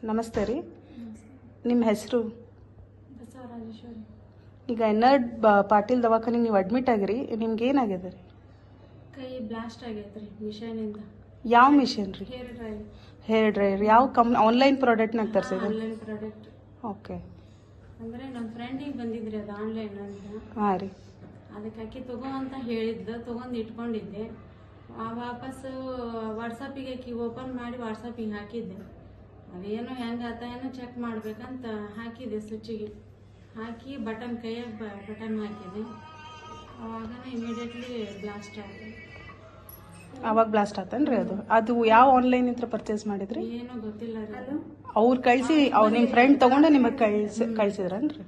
ನಮಸ್ತೆ ರೀ. ನಿಮ್ಮ ಹೆಸರು? ಈಗ ಎನ್ನರ್ಡ್ ಪಾಟೀಲ್ ದವಾಖಾನೆಗೆ ನೀವು ಅಡ್ಮಿಟ್ ಆಗಿರಿ ನಿಮ್ಗೆ ಏನಾಗಿದೆ ರೀ? ಕೈ ಬ್ಲಾಸ್ಟ್ ಆಗೈತ್ರಿ ಮಿಷನಿಂದ ಯಾವ ಮಿಷನ್ ರೀ? ಹೇರ್ ಡ್ರೈವ್ ಹೇರ್ ಡ್ರೈಯರ್ ಯಾವ ಕಮ್ ಆನ್ಲೈನ್ ಪ್ರಾಡಕ್ಟ್ನಾಗ ತರಿಸಿದ್ರಿ? ಆನ್ಲೈನ್ ಪ್ರಾಡಕ್ಟ್ ಓಕೆ ಅಂದ್ರೆ ನಮ್ಮ ಫ್ರೆಂಡಿಗೆ ಬಂದಿದ್ರಿ ಅದು ಆನ್ಲೈನ್ ಅಂತ. ಹಾಂ ರೀ. ಅದಕ್ಕೆ ಅಕ್ಕಿ ತಗೋ ಅಂತ ಹೇಳಿದ್ದ ತಗೊಂಡು ಇಟ್ಕೊಂಡಿದ್ದೆ. ಆ ವಾಪಸ್ಸು ವಾಟ್ಸಪ್ಪಿಗೆ ಅಕ್ಕಿ ಓಪನ್ ಮಾಡಿ ವಾಟ್ಸಪ್ಪಿಗೆ ಹಾಕಿದ್ದೆ. ಅದೇನೋ ಹೆಂಗೆ ಆತ ಏನೋ ಚೆಕ್ ಮಾಡ್ಬೇಕಂತ ಹಾಕಿದೆ ಸ್ವಿಚ್ಚಿಗೆ. ಹಾಕಿ ಬಟನ್ ಕೈಯಾಗ ಬಟನ್ ಹಾಕಿದೆ. ಅವಾಗ ಇಮಿಡಿಯೇಟ್ಲಿ ಬ್ಲಾಸ್ಟ್ ಆಗಿದೆ ಅವಾಗ ಬ್ಲಾಸ್ಟ್ ಆತನ್ರಿ ಅದು. ಅದು ಯಾವ ಆನ್ಲೈನ್ ಇಂತ್ರ ಪರ್ಚೇಸ್ ಮಾಡಿದ್ರಿ? ಏನು ಗೊತ್ತಿಲ್ಲ ರೀ. ಅವ್ರು ಕಳಿಸಿ ಅವ್ರು ನಿಮ್ಮ ಫ್ರೆಂಡ್ ತಗೊಂಡು ನಿಮಗೆ ಕಳ್ಸಿ ಕಳ್ಸಿದ್ರನ್ರಿ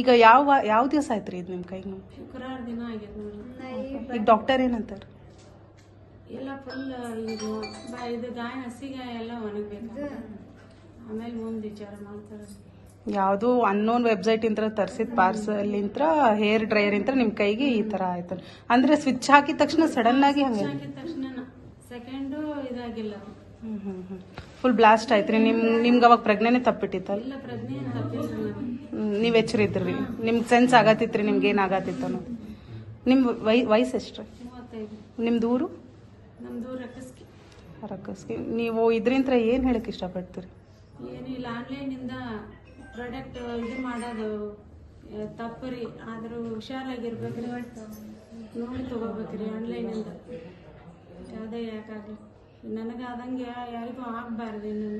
ಈಗ ಯಾವ ಯಾವ ದಿವಸ ಆಯ್ತು ರೀ ಇದು ನಿಮ್ಮ ಕೈಗೆ? ಶುಕ್ರವಾರ ದಿನ ಆಗಿದೆ ಈಗ ಡಾಕ್ಟರ್ ಏನಂತಾರೆ? ಎಲ್ಲ ಫುಲ್ ಇದು ಬ- ಇದು ಗಾಯ ಹಸಿಗಾಯ ಎಲ್ಲ ಒಣಗಬೇಕು. ಆಮೇಲೆ ಮುಂದೆ ವಿಚಾರ ಮಾಡ್ತಾರೆ. ಯಾವುದು ಅನ್ನೋನ್ ವೆಬ್ಸೈಟ್ ಇಂತ್ರ ತರಿಸಿದ ಪಾರ್ಸಲ್ ಇಂತ್ರ ಹೇರ್ ಡ್ರೈಯರ್ ಇಂತ್ರ ನಿಮ್ಮ ಕೈಗೆ ಈ ಥರ ಆಯ್ತು. ಅಂದ್ರೆ ಸ್ವಿಚ್ ಹಾಕಿದ ತಕ್ಷಣ ಸಡನ್ ಆಗಿ ಹಂಗೆ. ಹಾಕಿದ ತಕ್ಷಣ ಸೆಕೆಂಡು ಇದಾಗಿಲ್ಲ. ಫುಲ್ ಬ್ಲಾಸ್ಟ್ ಆಯ್ತು ರೀ ನಿಮ್ ನಿಮ್ಗೆ ಅವಾಗ ಪ್ರಜ್ಞೆನೇ ತಪ್ಪಿಟ್ಟಿತ್ತಲ್ಲ ಇಲ್ಲ ಪ್ರಜ್ಞೆ ಏನು ತಪ್ಪಿಲ್ಲ ನನಗೆ. ನೀವು ಎಚ್ಚರಿದ್ರಿ. ನಿಮ್ಗೆ ಸೆನ್ಸ್ ಆಗತ್ತಿತ್ತು ರೀ ನಿಮ್ಗೆ ಏನು ಆಗತ್ತಿತ್ತು ಅನ್ನೋದು ನಿಮ್ಮ ವೈ ವಯಸ್ಸು ಎಷ್ಟು ನಿಮ್ದು ಊರು? ನಮ್ದು ರಕ್ಕಸ್ಕಿ ರಕಸ್ಕಿ. ನೀವು ಇದರಿಂದ ಏನು ಹೇಳಕ್ಕೆ ಇಷ್ಟಪಡ್ತೀರಿ? ಏನಿಲ್ಲ ಆನ್ಲೈನಿಂದ ಪ್ರಾಡಕ್ಟ್ ಇದು ಮಾಡೋದು ಆ, ತಪ್ಪು ರೀ ಆದರೂ ಹುಷಾರಾಗಿರ್ಬೇಕ್ರಿ. ನೋಡಿ ತೊಗೋಬೇಕ್ರಿ ಆನ್ಲೈನಿಂದ. ಯಾವುದೇ ಯಾಕಾಗಲಿ. ನನಗಾದಂಗೆ ಯಾರಿಗೂ ಆಗಬಾರ್ದು ಇನ್ನು